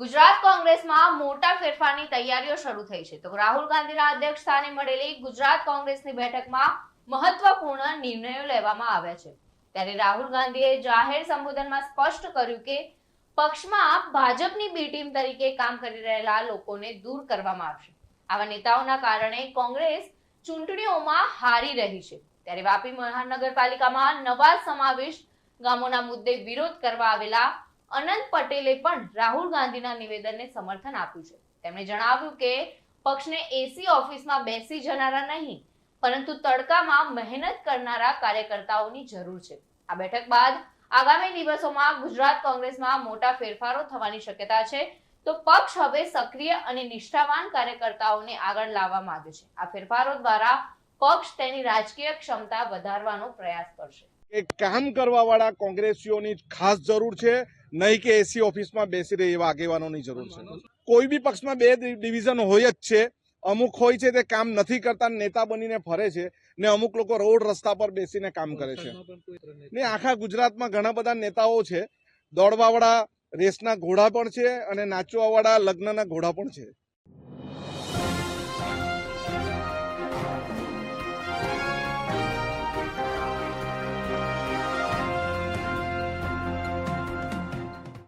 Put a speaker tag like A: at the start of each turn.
A: ગુજરાત કોંગ્રેસમાં મોટા ફેરફારની તૈયારીઓ શરૂ થઈ છે. તો રાહુલ ગાંધીના અધ્યક્ષ સ્થાને મળેલી ગુજરાત કોંગ્રેસની બેઠકમાં મહત્વપૂર્ણ નિર્ણયો લેવામાં આવ્યા છે. ત્યારે રાહુલ ગાંધીએ જાહેર સંબોધનમાં સ્પષ્ટ કર્યું કે પક્ષમાં ભાજપની બી ટીમ તરીકે કામ કરી રહેલા લોકોને દૂર કરવામાં આવશે. આવા નેતાઓના કારણે કોંગ્રેસ ચૂંટણીઓમાં હારી રહી છે. ત્યારે વાપી મહાનગરપાલિકામાં નવા સમાવેશ ગામોના મુદ્દે વિરોધ કરવા આવેલા અનંત પટેલે પણ રાહુલ ગાંધીના નિવેદનને સમર્થન આપ્યું છે. તેમણે જણાવ્યું કે, પક્ષને એસી ઓફિસમાં બેસી જનારા નહીં, પરંતુ તડકામાં મહેનત કરનારા કાર્યકર્તાઓની જરૂર છે. આ બેઠક બાદ આગામી દિવસોમાં ગુજરાત કોંગ્રેસમાં મોટા ફેરફારો થવાની શક્યતા છે. તો પક્ષ હવે સક્રિય અને નિષ્ઠાવાન કાર્યકર્તાઓને આગળ લાવવા માંગે છે. આ ફેરફારો દ્વારા પક્ષ તેની રાજકીય ક્ષમતા વધારવાનો પ્રયાસ કરશે.
B: કામ કરવાવાળા કોંગ્રેસીઓની ખાસ જરૂર છે. નહીં કે એસી ઓફિસમાં બેસી રહે એવા આગેવાનોની જરૂર છે. કોઈ બી પક્ષમાં બે ડિવિઝન હોય જ છે. અમુક હોય છે તે કામ નથી કરતા, નેતા બનીને ફરે છે ને અમુક લોકો રોડ રસ્તા પર બેસીને કામ કરે છે. ને આખા ગુજરાતમાં ઘણા બધા નેતાઓ છે. દોડવાવાળા, રેસના ઘોડા પણ છે અને નાચવાવાળા, લગ્નના ઘોડા પણ છે.